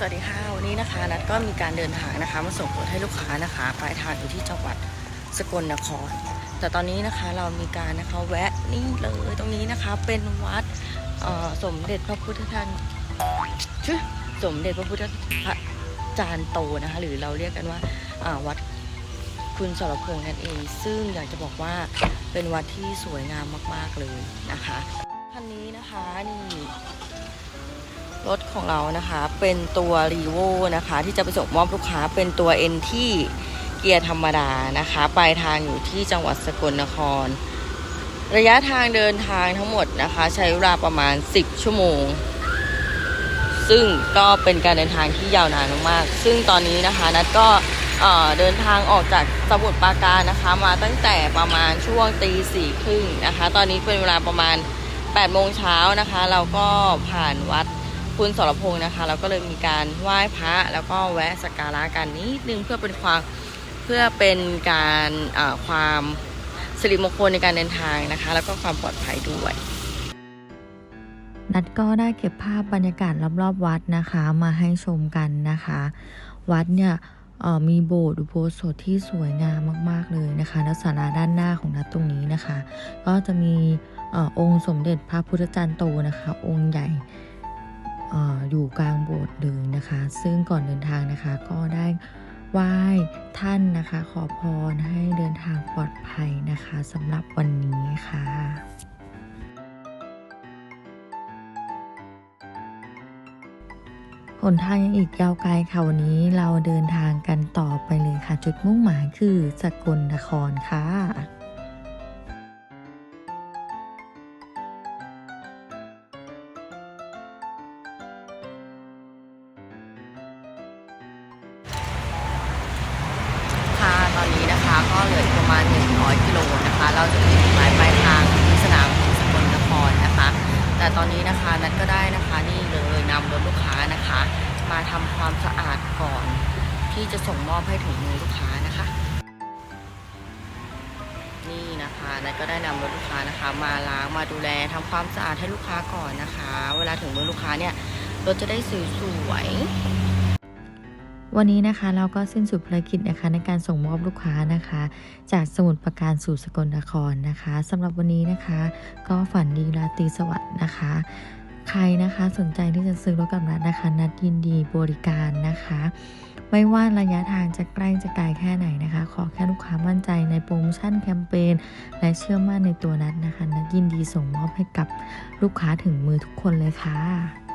สวัสดีค่ะ วันนี้นะคะ นัดก็มีการเดินทางนะคะ มาส่งรถให้ลูกค้านะคะ ปลายทางอยู่ที่จังหวัดสกลนคร แต่ตอนนี้นะคะเรามีการนะคะแวะนี่เลยตรงนี้นะคะเป็นวัดสมเด็จพระพุทธทาสชื่อสมเด็จพระพุทธพระจารย์โตนะคะ หรือเราเรียกกันว่าอ่าวัดคุณสรพงษ์นั่นเอง ซึ่งอยากจะบอกว่าเป็นวัดที่สวยงามมาก ๆเลยนะคะคันนี้นะคะนี่ รถของเรานะคะเป็นตัวรีโวนะคะ ที่จะไปส่งมอบลูกค้าเป็นตัว N ที่เกียร์ธรรมดานะคะปลายทางอยู่ที่จังหวัดสกลนคร ระยะทางเดินทางทั้งหมดนะคะ ใช้เวลาประมาณ 10 ชั่วโมง ซึ่งก็เป็นการเดินทางที่ยาวนานมากๆซึ่งตอนนี้นะคะนัดก็เอ่อเดินทางออกจากสมุทรปราการนะคะ มาตั้งแต่ประมาณช่วงตีสี่ครึ่งนะคะ ตอนนี้เป็นเวลาประมาณ8โมงเช้านะคะ เราก็ผ่านวัด คุณสรพงษ์นะคะเราก็เลยมีการไหว้พระแล้วก็แวะสักการะกันนิดนึงเพื่อเป็นความเพื่อเป็นการความสิริมงคลในการเดินทางนะคะ แล้วก็ความปลอดภัยด้วยนัดก็ได้เก็บภาพบรรยากาศรอบๆวัดนะคะมาให้ชมกันนะคะ วัดเนี่ยมีโบสถ์อุโบสถที่สวยงามมาก ๆเลยนะคะแล้วศาลาด้านหน้าของนัดตรงนี้นะคะ ก็จะมีอองค์สมเด็จพระพุทธจารย์โตนะคะ องค์ใหญ่ อยู่กลางโบสถ์เลยนะคะ ซึ่งก่อนเดินทางนะคะก็ได้ไหว้ท่านนะคะ ขอพรให้เดินทางปลอดภัยนะคะสำหรับวันนี้ค่ะหนทางยังอีกยาวไกลค่ะวันนี้เราเดินทางกันต่อไปเลยค่ะ จุดมุ่งหมายคือสกลนครค่ะ มาณ 100 กิโลนะคะ เราจะมีหมายปลายทางที่สนามบินสกลนครนะคะ แต่ตอนนี้นะคะนัดก็ได้นะคะนี่เลยนำรถลูกค้านะคะ มาทำความสะอาดก่อน ที่จะส่งมอบให้ถึงมือลูกค้านะคะ นี่นะคะนัดก็ได้นำรถลูกค้านะคะ มาล้างมาดูแลทำความสะอาดให้ลูกค้าก่อนนะคะ เวลาถึงมือลูกค้าเนี่ยรถจะได้สวยๆ วันนี้นะคะเราก็สิ้นสุดภารกิจนะคะในการส่งมอบลูกค้านะคะ จากสมุทรปราการสู่สกลนครนะคะสำหรับวันนี้นะคะ ก็ฝันดีราตรีสวัสดิ์นะคะ ใครนะคะสนใจที่จะซื้อรถกับนัดนะคะ นัดยินดีบริการนะคะ ไม่ว่าระยะทางจะใกล้จะไกลแค่ไหนนะคะ ขอแค่ลูกค้ามั่นใจในโปรโมชั่นแคมเปญและเชื่อมั่นในตัวนัดนะคะ นัดยินดีส่งมอบให้กับลูกค้าถึงมือทุกคนเลยค่ะ